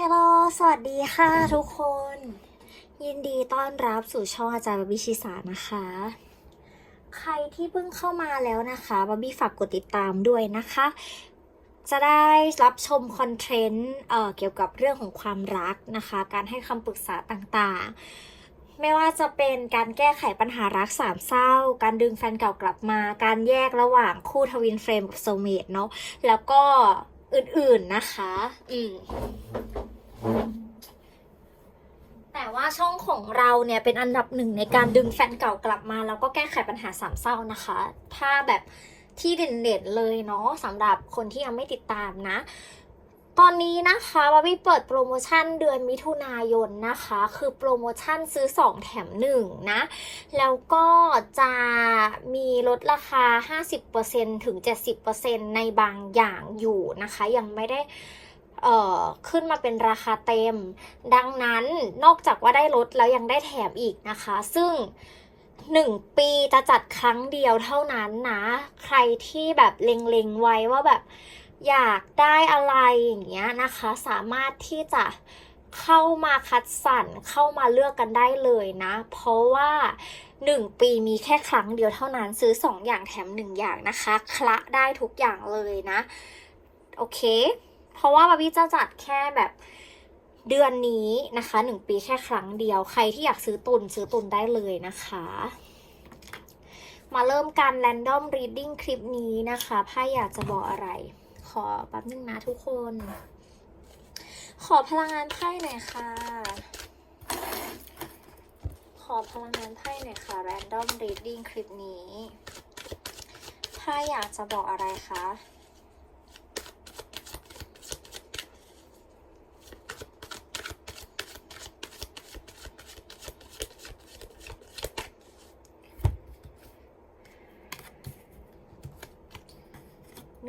ฮลโลสวัสดีค่ะทุกคน ยินดีต้อนรับสู่ช่องอาจารย์บบี้ชิสานะคะ ใครที่เพิ่งเข้ามาแล้วนะคะบบี้ฝากกดติดตามด้วยนะคะ จะได้รับชมคอนเทนต์เเกี่ยวกับเรื่องของความรักนะคะ การให้คำปรึกษาต่างๆ ไม่ว่าจะเป็นการแก้ไขปัญหารักสามเศร้า การดึงแฟนเก่ากลับมา การแยกระหว่างคู่ทวินเฟรมกับโซเมตเนาะ แล้วก็ อื่นๆนะคะ อืมแต่ว่าช่องของเราเนี่ยเป็นอันดับหนึ่งในการดึงแฟนเก่ากลับมา แล้วก็แก้ไขปัญหาสามเศร้านะคะ ถ้าแบบที่เด่นๆเลยเนาะสำหรับคนที่ยังไม่ติดตามนะ ตอนนี้นะคะบาร์บี้เปิดโปรโมชั่นเดือนมิถุนายนนะคะ คือโปรโมชั่นซื้อ 2 แถม 1 นะ แล้วก็จะมีลดราคา 50%ถึง 70%ในบางอย่างอยู่นะคะ ยังไม่ได้เอ่อขึ้นมาเป็นราคาเต็ม ดังนั้นนอกจากว่าได้ลดแล้วยังได้แถมอีกนะคะ ซึ่ง1ปีจะจัดครั้งเดียวเท่านั้นนะ ใครที่แบบเล็งๆไว้ว่าแบบ อยากได้อะไรอย่างเงี้ยนะคะ สามารถที่จะเข้ามาคัดสรรเข้ามาเลือกกันได้เลยนะ เพราะว่า 1 ปีมีแค่ครั้งเดียวเท่านั้นซื้อ 2 อย่างแถม 1 อย่างนะคะ คละได้ทุกอย่างเลยนะ โอเค เพราะว่าบาบี้จะจัดแค่แบบเดือนนี้นะคะหนึ่งปีแค่ครั้งเดียว ใครที่อยากซื้อตุนซื้อตุนได้เลยนะคะ มาเริ่มการ random reading คลิปนี้นะคะไพ่อยากจะบอกอะไร ขอแป๊บนึงนะทุกคน ขอพลังงานไพ่หน่อยค่ะ ขอพลังงานไพ่หน่อยค่ะ random reading คลิปนี้ไพ่อยากจะบอกอะไรคะ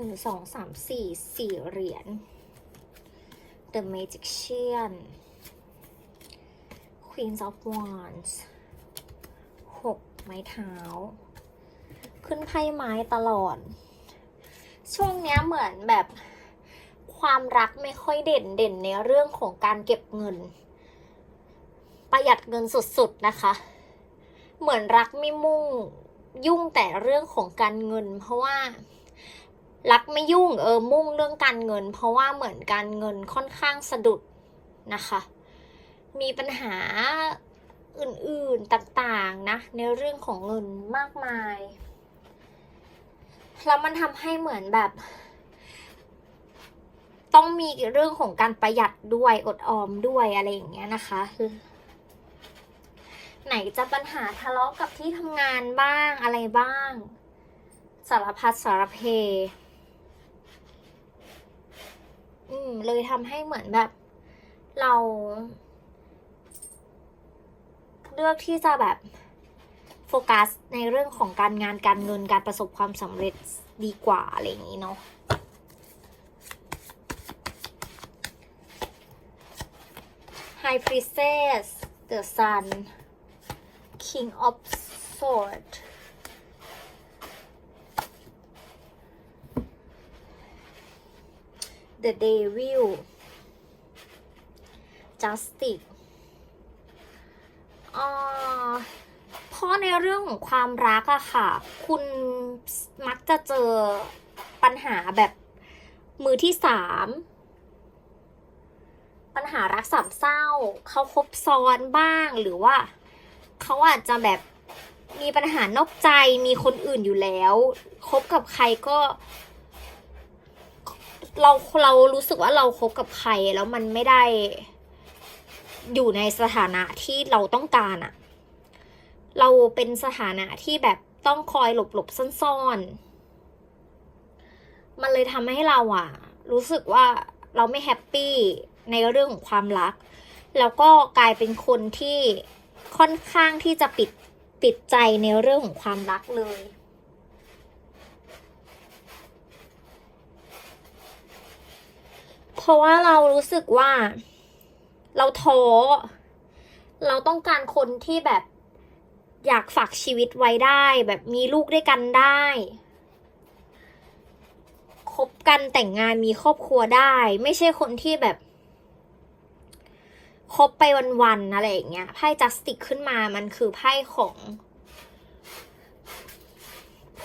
นึ่งสองสามสี่สี่เหรียญ The Magician Queen of Wands หกไม้เท้า ขึ้นไพ่ไม้ตลอด ช่วงนี้เหมือนแบบความรักไม่ค่อยเด่นเด่นในเรื่องของการเก็บเงิน ประหยัดเงินสุดๆนะคะ เหมือนรักไม่มุ่งยุ่งแต่เรื่องของการเงิน เพราะว่า รักไม่ยุ่งเออมุ่งเรื่องการเงิน เพราะว่าเหมือนการเงินค่อนข้างสะดุดนะคะ มีปัญหาอื่นๆต่างๆนะในเรื่องของเงินมากมาย แล้วมันทำให้เหมือนแบบ ต้องมีเรื่องของการประหยัดด้วยอดออมด้วยอะไรอย่างเงี้ยนะคะไหนจะปัญหาทะเลาะกับที่ทำงานบ้างอะไรบ้าง สารพัดสารเพ อืม เลยทำให้เหมือนแบบ เรา เลือกที่จะแบบโฟกัสในเรื่องของการงานการเงินการประสบความสำเร็จดีกว่า อะไรอย่างนี้เนาะ High Priestess The Sun King of Sword The Devil Justice อ่าเพราะในเรื่องของความรักอะค่ะ คุณมักจะเจอปัญหาแบบมือที่สามปัญหารักสามเศร้า เขาคบซ้อนบ้างหรือว่าเขาอาจจะแบบมีปัญหานอกใจมีคนอื่นอยู่แล้ว คบกับใครก็ เราเรารู้สึกว่าเราคบกับใครแล้วมันไม่ได้ อยู่ในสถานะที่เราต้องการอะเราเป็นสถานะที่แบบต้องคอยหลบหลบซ่อนๆ มันเลยทำให้เราอะรู้สึกว่าเราไม่แฮปปี้ในเรื่องของความรัก แล้วก็กลายเป็นคนที่ค่อนข้างที่จะปิดปิดใจในเรื่องของความรักเลย เพราะว่าเรารู้สึกว่า เราท้อเราต้องการคนที่แบบอยากฝากชีวิตไว้ได้ แบบมีลูกด้วยกันได้คบกันแต่งงานมีครอบครัวได้ ไม่ใช่คนที่แบบคบไปวันๆอะไรอย่างเงี้ยไพ่จัสติกขึ้นมามันคือไพ่ของ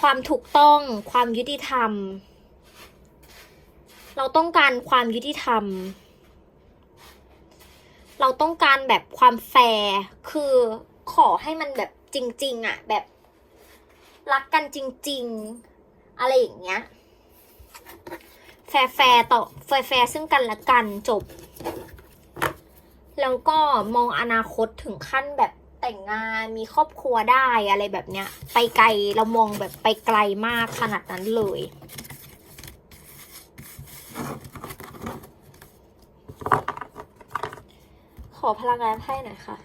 ความถูกต้องความยุติธรรม เราต้องการความยุติธรรม เราต้องการแบบความแฟร์คือขอให้มันแบบจริง ๆอะแบบรักกันจริง ๆ อะไรอย่างเงี้ย แฟร์แฟร์ต่อแฟร์แฟร์ซึ่งกันและกันจบ แล้วก็มองอนาคตถึงขั้นแบบแต่งงานมีครอบครัวได้อะไรแบบเนี้ย ไปไกลเรามองแบบไปไกลมากขนาดนั้นเลย ขอพลังงานไพ่หน่อยค่ะ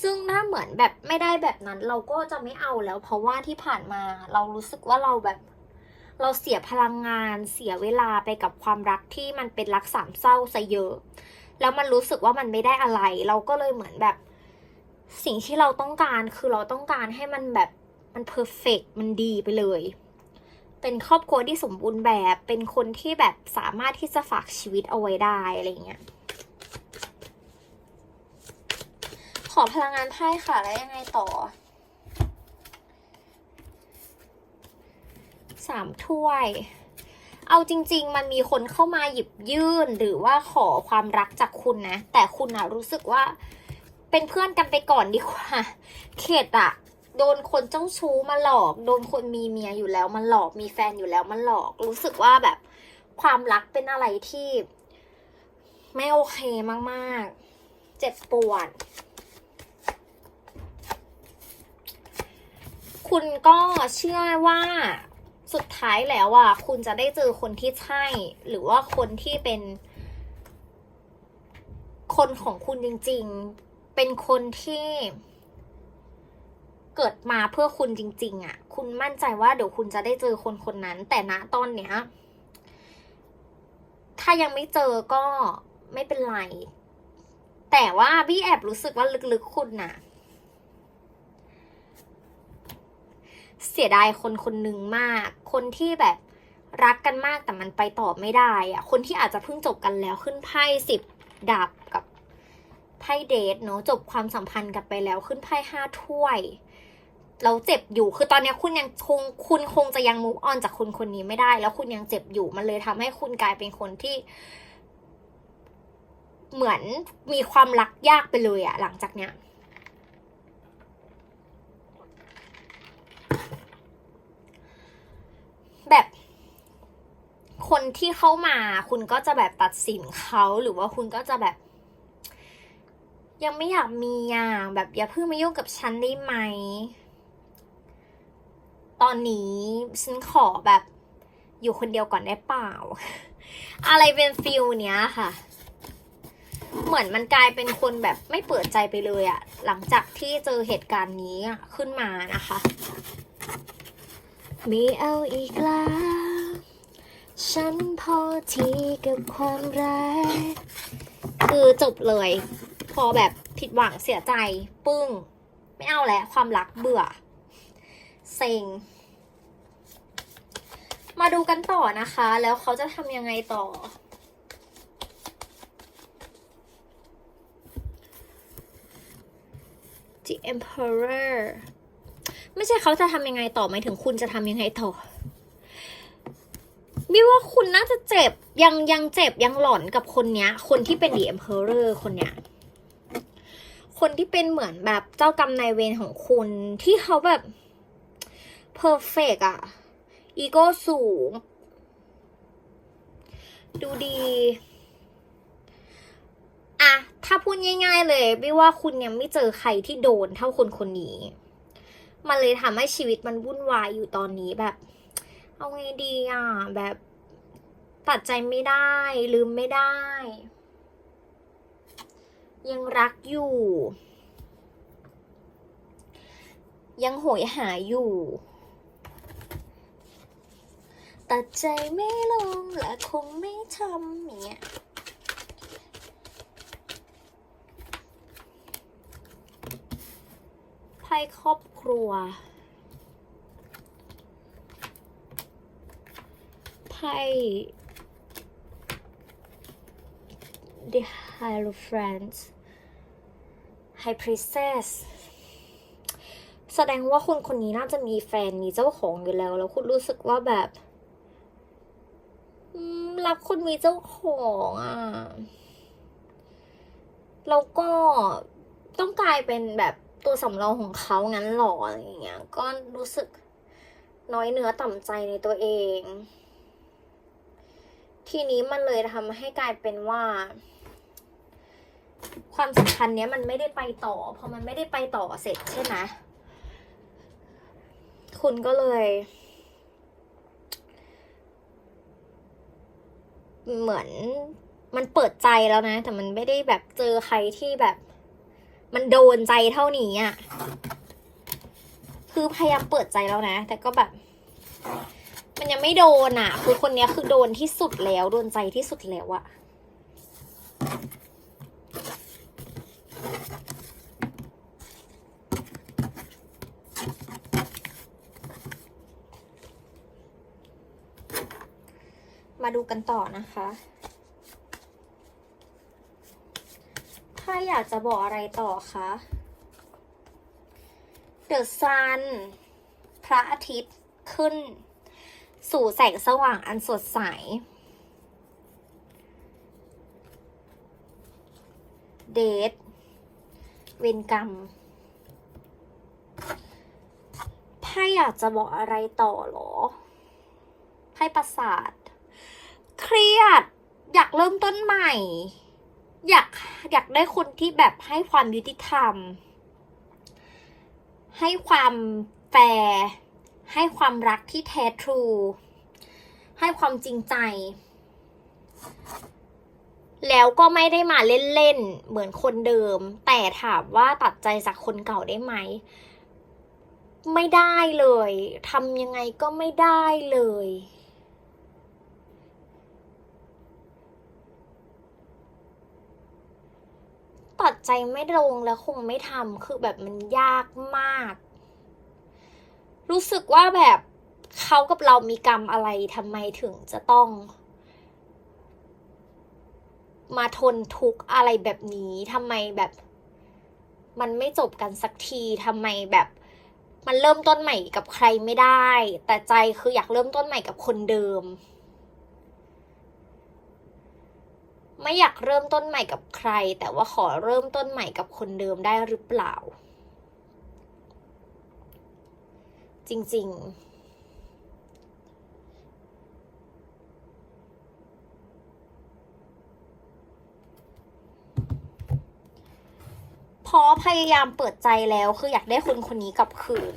ซึ่งถ้าเหมือนแบบไม่ได้แบบนั้น เราก็จะไม่เอาแล้ว เพราะว่าที่ผ่านมาเรารู้สึกว่าเราแบบ เราเสียพลังงานเสียเวลาไปกับความรักที่มันเป็นรักสามเศร้าซะเยอะ แล้วมันรู้สึกว่ามันไม่ได้อะไร เราก็เลยเหมือนแบบ สิ่งที่เราต้องการคือเราต้องการให้มันแบบมันเพอร์เฟกมันดีไปเลย เป็นครอบครัวที่สมบูรณ์แบบ เป็นคนที่แบบสามารถที่จะฝากชีวิตเอาไว้ได้อะไรเงี้ย ขอพลังงานไพ่ค่ะ แล้วยังไงต่อสามถ้วย เอาจริง ๆ มันมีคนเข้ามาหยิบยื่นหรือว่าขอความรักจากคุณนะ แต่คุณอะรู้สึกว่าเป็นเพื่อนกันไปก่อนดีกว่า เข็ดอะ โดนคนเจ้าชู้มาหลอก โดนคนมีเมียอยู่แล้วมันหลอก มีแฟนอยู่แล้วมันหลอก รู้สึกว่าแบบความรักเป็นอะไรที่ ไม่โอเคมากๆ เจ็บปวด คุณก็เชื่อว่าสุดท้ายแล้วอะคุณจะได้เจอคนที่ใช่ หรือว่าคนที่เป็น คนของคุณจริง ๆ เป็นคนที่ เกิดมาเพื่อคุณจริง ๆอะ คุณมั่นใจว่าเดี๋ยวคุณจะได้เจอคนคนนั้น แต่ณตอนเนี้ย ถ้ายังไม่เจอก็ไม่เป็นไร แต่ว่าพี่แอบรู้สึกว่าลึกๆคุณน่ะ เสียดายคนคนหนึ่งมาก คนที่แบบรักกันมากแต่มันไปต่อไม่ได้อะคนที่อาจจะเพิ่งจบกันแล้วขึ้นไพ่สิบดาบกับไพ่เดทเนาะจบความสัมพันธ์กันไปแล้วขึ้นไพ่ห้าถ้วย แล้วเจ็บอยู่ คือตอนนี้คุณยังคงคุณคงจะยังมูฟออนจากคนคนนี้ไม่ได้ แล้วคุณยังเจ็บอยู่ มันเลยทำให้คุณกลายเป็นคนที่ เหมือนมีความรักยากไปเลยอะหลังจากเนี้ยแบบคนที่เข้ามาคุณก็จะแบบตัดสินเขาหรือว่าคุณก็จะแบบ ยังไม่อยากมีอะแบบอย่าเพิ่งมายุ่งกับฉันได้ไหม ตอนนี้ฉันขอแบบอยู่คนเดียวก่อนได้เปล่า อะไรเป็นฟิลเนี้ยค่ะ เหมือนมันกลายเป็นคนแบบไม่เปิดใจไปเลยอะหลังจากที่เจอเหตุการณ์นี้อะขึ้นมานะคะไม่เอาอีกแล้วฉันพอทีกับความรักคือจบเลย พอแบบผิดหวังเสียใจ ปึ้ง ไม่เอาแล้วความรักเบื่อ เซ็ง มาดูกันต่อนะคะ แล้วเขาจะทำยังไงต่อ The Emperor ไม่ใช่เขาจะทำยังไงต่อหมายถึงคุณจะทำยังไงต่อบิวว่าคุณน่าจะเจ็บยังยังเจ็บยังหลอนกับคนเนี้ย คนที่เป็น The Emperor คนเนี้ยคนที่เป็นเหมือนแบบเจ้ากรรมนายเวรของคุณที่เขาแบบเพอร์เฟกอะ อีโก้สูง ดูดีอะถ้าพูดง่าย ๆ เลยบิวว่าคุณยังไม่เจอใครที่โดนเท่าคนคนนี้ มันเลยทำให้ชีวิตมันวุ่นวายอยู่ตอนนี้แบบ เอาไงดีอะแบบตัดใจไม่ได้ ลืมไม่ได้ ยังรักอยู่ ยังโหยหาอยู่ ตัดใจไม่ลงและคงไม่ทำอย่างเงี้ยไพ่ครอบครัวไพ่ the Hierophant High Priestess แสดงว่าคนคนนี้น่าจะมีแฟนมีเจ้าของอยู่แล้ว แล้วคุณรู้สึกว่าแบบ รักคนมีเจ้าของอะแล้วก็ต้องกลายเป็นแบบตัวสำรองของเขางั้นหรออะไรอย่างเงี้ย ก็รู้สึกน้อยเนื้อต่ำใจในตัวเอง ทีนี้มันเลยทำให้กลายเป็นว่า ความสัมพันธ์เนี้ยมันไม่ได้ไปต่อ พอมันไม่ได้ไปต่อเสร็จใช่ไหมคุณก็เลย เหมือนมันเปิดใจแล้วนะ แต่มันไม่ได้แบบเจอใครที่แบบ มันโดนใจเท่านี้อะคือพยายามเปิดใจแล้วนะ แต่ก็แบบ มันยังไม่โดนอะ คือคนนี้คือโดนที่สุดแล้ว โดนใจที่สุดแล้วอะ มาดูกันต่อนะคะ ถ้าอยากจะบอกอะไรต่อคะ The Sun พระอาทิตย์ขึ้น สู่แสงสว่างอันสดใสเดทเวนกรรมไพ่อยากจะบอกอะไรต่อหรอไพ่ประสาท เครียด อยากเริ่มต้นใหม่ อยากอยากได้คนที่แบบให้ความยุติธรรม ให้ความแฟร์ให้ความรักที่แท้ทรู ให้ความจริงใจ แล้วก็ไม่ได้มาเล่นๆ เหมือนคนเดิม แต่ถามว่าตัดใจจากคนเก่าได้ไหม ไม่ได้เลยทำยังไงก็ไม่ได้เลย ตัดใจไม่ลงแล้วคงไม่ทำคือแบบมันยากมาก รู้สึกว่าแบบเขากับเรามีกรรมอะไรทำไมถึงจะต้อง มาทนทุกข์อะไรแบบนี้ทำไมแบบ มันไม่จบกันสักทีทำไมแบบ มันเริ่มต้นใหม่กับใครไม่ได้ แต่ใจคืออยากเริ่มต้นใหม่กับคนเดิม ไม่อยากเริ่มต้นใหม่กับใคร แต่ว่าขอเริ่มต้นใหม่กับคนเดิมได้หรือเปล่า จริง ๆพราะพยายามเปิดใจแล้วคืออยากได้คนคนนี้กลับคืน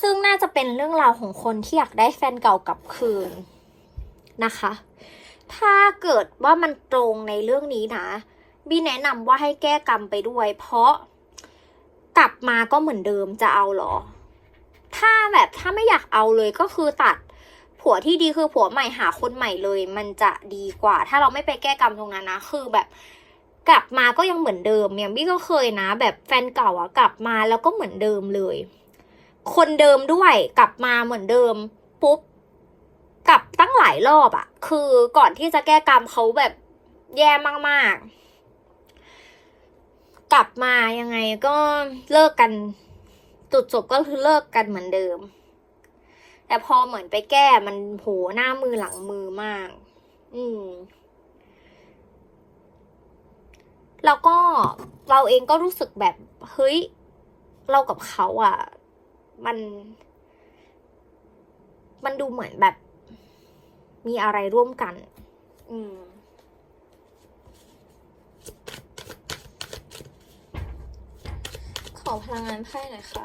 ซึ่งน่าจะเป็นเรื่องราวของคนที่อยากได้แฟนเก่ากลับคืนนะคะ ถ้าเกิดว่ามันตรงในเรื่องนี้นะบีแนะนำว่าให้แก้กรรมไปด้วย เพราะกลับมาก็เหมือนเดิมจะเอาเหรอ ถ้าแบบถ้าไม่อยากเอาเลยก็คือตัดผัวที่ดีคือผัวใหม่หาคนใหม่เลย มันจะดีกว่า ถ้าเราไม่ไปแก้กรรมตรงนั้นนะ คือแบบกลับมาก็ยังเหมือนเดิมอย่างบี้ก็เคยนะ แบบแฟนเก่าอะกลับมาแล้วก็เหมือนเดิมเลย คนเดิมด้วยกลับมาเหมือนเดิมปุ๊บ กลับตั้งหลายรอบอะคือก่อนที่จะแก้กรรมเขาแบบแย่มากๆ กลับมายังไงก็เลิกกันจุดจบก็คือเลิกกันเหมือนเดิม แต่พอเหมือนไปแก้มันโหหน้ามือหลังมือมาก อืมแล้วก็เราเองก็รู้สึกแบบเฮ้ย เรากับเขาอะมัน มันดูเหมือนแบบ มีอะไรร่วมกัน อืมขอพลังงานไพ่หน่อยค่ะ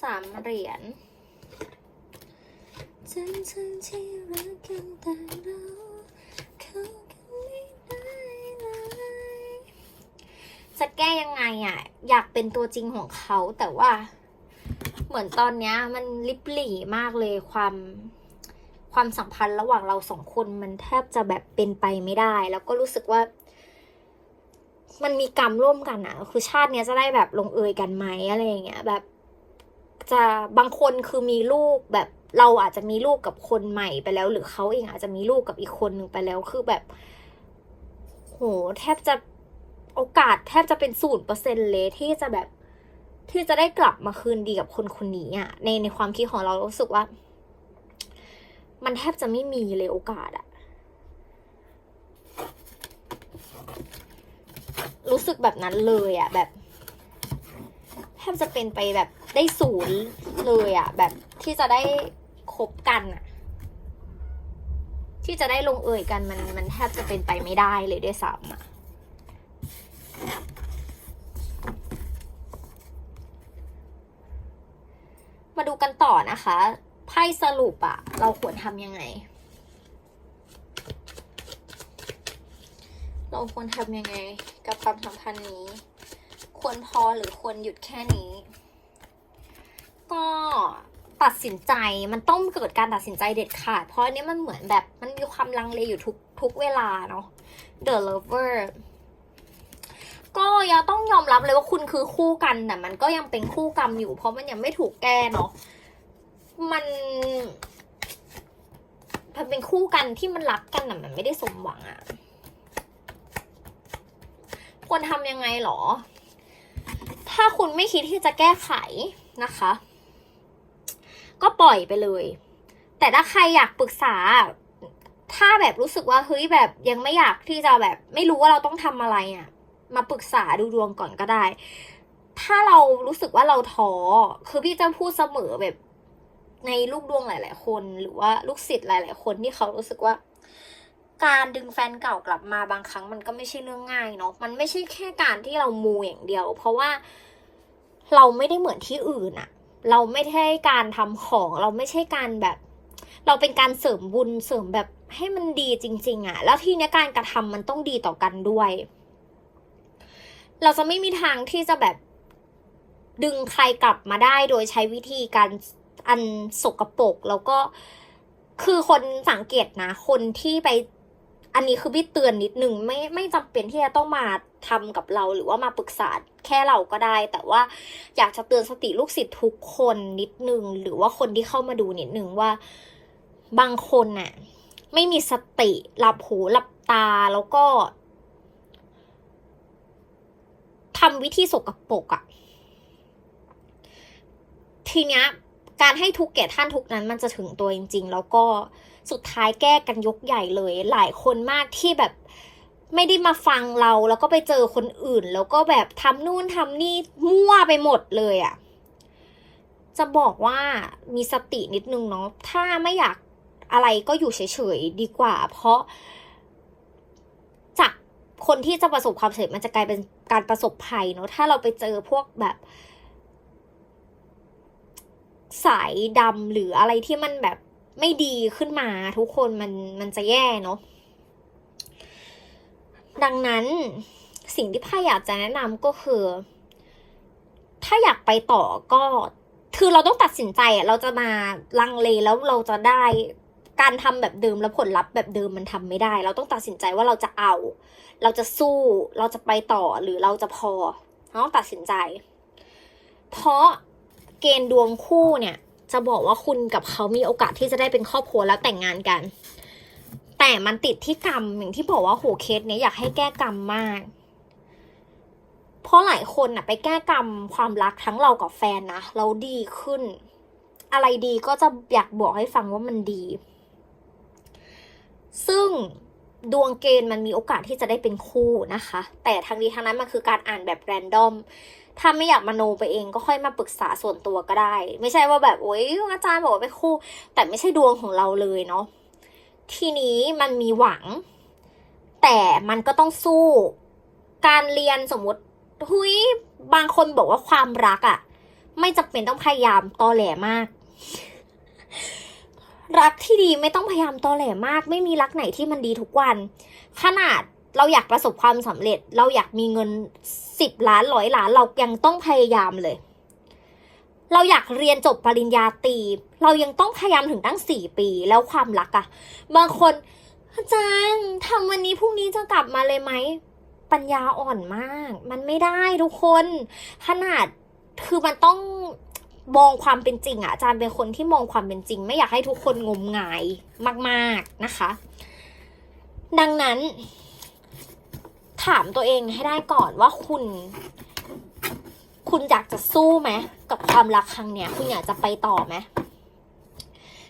สามเหรียญทั้งทั้งที่รักกันแต่เราเขา จะแก้ยังไงอะอยากเป็นตัวจริงของเขาแต่ว่า เหมือนตอนเนี้ย มันลิบหลี่มากเลยความความสัมพันธ์ระหว่างเราสองคนมันแทบจะแบบเป็นไปไม่ได้ แล้วก็รู้สึกว่า มันมีกรรมร่วมกันอะคือชาติเนี้ยจะได้แบบลงเอยกันไหมอะไรอย่างเงี้ย แบบจะบางคนคือมีลูกแบบเราอาจจะมีลูกกับคนใหม่ไปแล้ว หรือเขาเองอาจจะมีลูกกับอีกคนหนึ่งไปแล้วคือแบบ โหแทบจะ โอกาสแทบจะเป็นศูนย์เปอร์เซ็นเลยที่จะแบบที่จะได้กลับมาคืนดีกับคนคนนี้อะในในความคิดของเรารู้สึกว่า มันแทบจะไม่มีเลยโอกาสอะรู้สึกแบบนั้นเลยอะแบบแทบจะเป็นไปแบบได้ศูนย์เลยอะแบบที่จะได้คบกันอะที่จะได้ลงเอยกันมันมันแทบจะเป็นไปไม่ได้เลยด้วยซ้ำอะ มาดูกันต่อนะคะไพ่สรุปอะเราควรทำยังไง เราควรทำยังไง กับความสัมพันธ์นี้ ควรพอหรือควรหยุดแค่นี้ ก็ตัดสินใจมันต้องเกิดการตัดสินใจเด็ดขาด เพราะอันนี้มันเหมือนแบบมันมีความลังเลอยู่ทุกทุกเวลาเนาะ The Lover ก็ยังต้องยอมรับเลยว่าคุณคือคู่กันแต่มันก็ยังเป็นคู่กรรมอยู่ เพราะมันยังไม่ถูกแก้เนาะมันมันเป็นคู่กันที่มันรักกันแต่มันไม่ได้สมหวังอะควรทำยังไงหรอ ถ้าคุณไม่คิดที่จะแก้ไขนะคะ ก็ปล่อยไปเลย แต่ถ้าใครอยากปรึกษา ถ้าแบบรู้สึกว่าเฮ้ยแบบยังไม่อยากที่จะแบบ ไม่รู้ว่าเราต้องทำอะไรอะ่ะ มาปรึกษาดูดวงก่อนก็ได้ ถ้าเรารู้สึกว่าเราท้อคือพี่จะพูดเสมอแบบ ในลูกดวงหลาย ๆ คน หรือว่าลูกศิษย์หลาย ๆ คนที่เขารู้สึกว่า การดึงแฟนเก่ากลับมาบางครั้งมันก็ไม่ใช่เรื่องง่ายเนาะมันไม่ใช่แค่การที่เรามูอย่างเดียว เพราะว่าเราไม่ได้เหมือนที่อื่นอะเราไม่ใช่การทำของเราไม่ใช่การแบบ เราเป็นการเสริมบุญเสริมแบบให้มันดีจริง ๆอะแล้วทีเนี้ยการกระทำมันต้องดีต่อกันด้วย เราจะไม่มีทางที่จะแบบดึงใครกลับมาได้โดยใช้วิธีการอันสกปรกแล้วก็คือคนสังเกตนะ คนที่ไป อันนี้คือพี่เตือนนิดนึงไม่ไม่จำเป็นที่จะต้องมาทำกับเราหรือว่ามาปรึกษาแค่เราก็ได้ แต่ว่าอยากจะเตือนสติลูกศิษย์ทุกคนนิดนึง หรือว่าคนที่เข้ามาดูนิดนึงว่าบางคนน่ะ ไม่มีสติหลับหูหลับตาแล้วก็ ทำวิธีสกปรกอะทีเนี้ยการให้ทุกแก่ท่านทุกนั้นมันจะถึงตัวจริง ๆ แล้วก็สุดท้ายแก้กันยกใหญ่เลย หลายคนมากที่แบบไม่ได้มาฟังเราแล้วก็ไปเจอคนอื่น แล้วก็แบบทำนู่นทำนี่มั่วไปหมดเลยอะ่ะ จะบอกว่ามีสตินิดนึงเนาะถ้าไม่อยากอะไรก็อยู่เฉยๆดีกว่า เพราะ คนที่จะประสบความสำเร็จมันจะกลายเป็นการประสบภัยเนาะถ้าเราไปเจอพวกแบบ สายดำหรืออะไรที่มันแบบไม่ดีขึ้นมา ทุกคนมันมันจะแย่เนาะดังนั้นสิ่งที่พ่าอยากจะแนะนำก็คือ ถ้าอยากไปต่อก็คือเราต้องตัดสินใจอะเราจะมาลังเลแล้วเราจะได้ การทำแบบเดิมแล้วผลลัพธ์แบบเดิมมันทำไม่ได้ เราต้องตัดสินใจว่าเราจะเอา เราจะสู้ เราจะไปต่อหรือเราจะพอเราต้องตัดสินใจ เพราะเกณฑ์ดวงคู่เนี่ย จะบอกว่าคุณกับเขามีโอกาสที่จะได้เป็นครอบครัวแล้วแต่งงานกัน แต่มันติดที่กรรมอย่างที่บอกว่าโหเคสเนี้ยอยากให้แก้กรรมมากเพราะหลายคนน่ะไปแก้กรรมความรักทั้งเรากับแฟนนะ เราดีขึ้น อะไรดีก็จะอยากบอกให้ฟังว่ามันดี ซึ่งดวงเกณฑ์มันมีโอกาสที่จะได้เป็นคู่นะคะ แต่ทางนี้ทางนั้นมันคือการอ่านแบบแรนดอม ถ้าไม่อยากมโนไปเองก็ค่อยมาปรึกษาส่วนตัวก็ได้ ไม่ใช่ว่าแบบโอ๊ยอาจารย์บอกว่าเป็นคู่ แต่ไม่ใช่ดวงของเราเลยเนาะ ทีนี้มันมีหวัง แต่มันก็ต้องสู้ การเรียนสมมติหุยบางคนบอกว่าความรักอะ่ะ ไม่จำเป็นต้องพยายามตอแหลมาก รักที่ดีไม่ต้องพยายามตอแหลมาก ไม่มีรักไหนที่มันดีทุกวัน ขนาดเราอยากประสบความสำเร็จ เราอยากมีเงินสิบล้านร้อยล้าน เรายังต้องพยายามเลย เราอยากเรียนจบปริญญาตรีเรายังต้องพยายามถึงตั้งสี่ปีแล้วความรักอะบางคนอาจารย์ทำวันนี้พรุ่งนี้จะกลับมาเลยไหมปัญญาอ่อนมาก มันไม่ได้ทุกคน ขนาดคือมันต้อง มองความเป็นจริงอะอาจารย์เป็นคนที่มองความเป็นจริง ไม่อยากให้ทุกคนงมงายมากๆนะคะ ดังนั้น ถามตัวเองให้ได้ก่อนว่าคุณ คุณอยากจะสู้ไหมกับความรักครั้งเนี้ยคุณอยากจะไปต่อไหม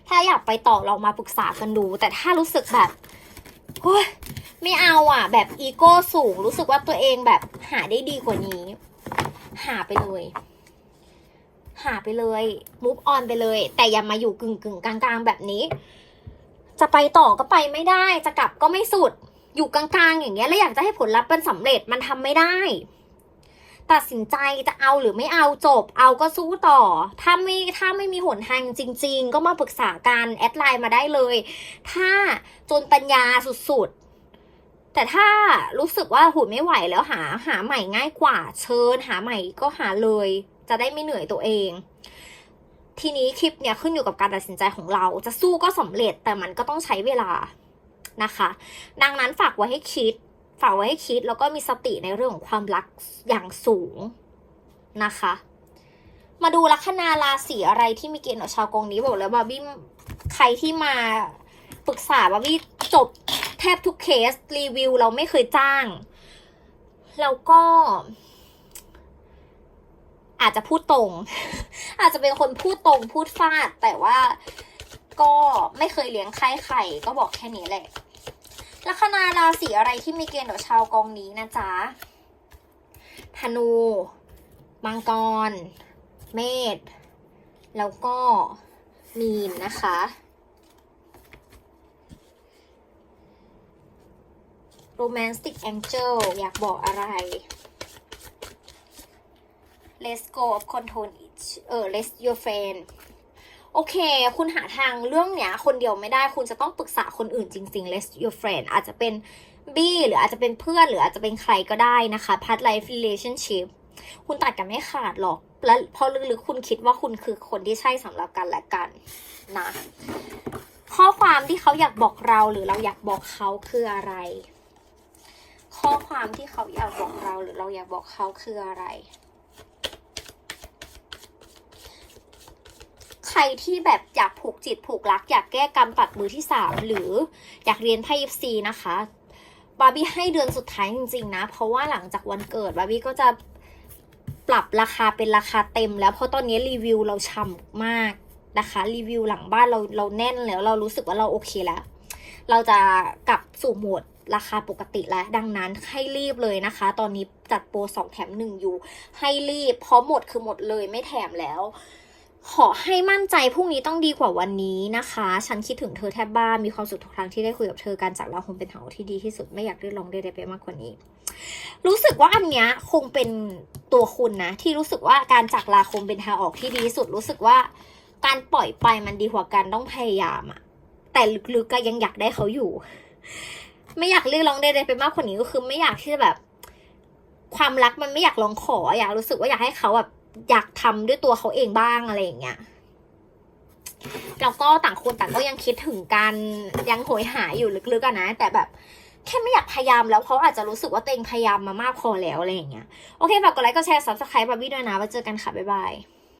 ถ้าอยากไปต่อเรามาปรึกษากันดู แต่ถ้ารู้สึกแบบโอ๊ยไม่เอาอะ แบบอีโก้สูง รู้สึกว่าตัวเองแบบหาได้ดีกว่านี้ หาไปเลย หาไปเลย move on ไปเลย แต่อย่ามาอยู่กึ่งกึ่งๆกลางๆ แบบนี้ จะไปต่อก็ไปไม่ได้ จะกลับก็ไม่สุด อยู่กลางๆ อย่างเงี้ย แล้วอยากจะให้ผลลัพธ์เป็นสำเร็จมันทำไม่ได้ ตัดสินใจจะเอาหรือไม่เอาจบ เอาก็สู้ต่อ ถ้าไม่ถ้าไม่มีหนทางจริง ๆ ก็มาปรึกษากันแอดไลน์มาได้เลย ถ้าจนปัญญาสุดๆแต่ถ้ารู้สึกว่าหูไม่ไหวแล้วหาหาใหม่ง่ายกว่าเชิญหาใหม่ก็หาเลย จะได้ไม่เหนื่อยตัวเอง ทีนี้คลิปเนี่ยขึ้นอยู่กับการตัดสินใจของเรา จะสู้ก็สำเร็จแต่มันก็ต้องใช้เวลานะคะ ดังนั้นฝากไว้ให้คิด ฝากไว้ให้คิดแล้วก็มีสติในเรื่องของความรักอย่างสูงนะคะ มาดูลัคนาราศีอะไรที่มีเกณฑ์ของชาวกองนี้บอกแล้วบาร์บี้ใครที่มาปรึกษาบาร์บี้จบแทบทุกเคสรีวิวเราไม่เคยจ้าง แล้วก็ อาจจะพูดตรง อาจจะเป็นคนพูดตรงพูดฟาด แต่ว่าก็ไม่เคยเลี้ยงใครไข่ก็บอกแค่นี้แหละลัคนาราศีอะไรที่มีเกณฑ์กับชาวกองนี้นะจ๊ะธนูมังกร เมษแล้วก็มีนนะคะ Romantic Angel อยากบอกอะไร Let's go of control each เออ Let's your friend โอเค คุณหาทางเรื่องเนี้ย คนเดียวไม่ได้ คุณจะต้องปรึกษาคนอื่นจริง ๆ Let's your friend อาจจะเป็นบี้หรืออาจจะเป็นเพื่อนหรืออาจจะเป็นใครก็ได้นะคะ past life relationship คุณตัดกันไม่ขาดหรอก และเพราะลึกๆคุณคิดว่าคุณคือคนที่ใช่สำหรับกันและกันนะ ข้อความที่เขาอยากบอกเราหรือเราอยากบอกเขาคืออะไร ข้อความที่เขาอยากบอกเราหรือเราอยากบอกเขาคืออะไร ใครที่แบบอยากผูกจิตผูกรัก อยากแก้กรรมตัดมือที่สามหรืออยากเรียนไพ่ยิปซีนะคะบาร์บี้ให้เดือนสุดท้ายจริงๆนะ เพราะว่าหลังจากวันเกิดบาร์บี้ก็จะปรับราคาเป็นราคาเต็ม แล้วเพราะตอนนี้รีวิวเราช่ำมากนะคะรีวิวหลังบ้านเราเราแน่นแล้วเรารู้สึกว่าเราโอเคแล้ว เราจะกลับสู่โหมดราคาปกติแล้วดังนั้นให้รีบเลยนะคะ ตอนนี้จัดโปรสองแถมหนึ่งอยู่ ให้รีบเพราะหมดคือหมดเลยไม่แถมแล้ว ขอให้มั่นใจพรุ่งนี้ต้องดีกว่าวันนี้นะคะ ฉันคิดถึงเธอแทบบ้ามีความสุขทุกครั้งที่ได้คุยกับเธอการจากเราคงเป็นทางออกที่ดีที่สุดไม่อยากเรียกร้องใดๆไปมากกว่านี้ รู้สึกว่าอันเนี้ยคงเป็นตัวคุณนะ ที่รู้สึกว่าการจากลาคงเป็นทางออกที่ดีที่สุด รู้สึกว่าการปล่อยไปมันดีกว่าการต้องพยายามอะแต่ลึกๆก็ยังอยากได้เขาอยู่ ไม่อยากเรียกร้องใดๆไปมากกว่านี้ก็คือไม่อยากที่จะแบบ ความรักมันไม่อยากร้องขออยากรู้สึกว่าอยากให้เขาแบบ อยากทำด้วยตัวเขาเองบ้างอะไรอย่างเงี้ยแล้วก็ต่างคนต่างก็ยังคิดถึงกันยังโหยหาอยู่ลึกๆอะนะ แต่แบบแค่ไม่อยากพยายามแล้วเขาอาจจะรู้สึกว่าตัวเองพยายามมามากพอแล้วอะไรอย่างเงี้ยโอเคฝากกดไลค์กดแชร์ซับสไครป์บาร์บี้ด้วยนะไว้เจอกันค่ะบ๊ายบาย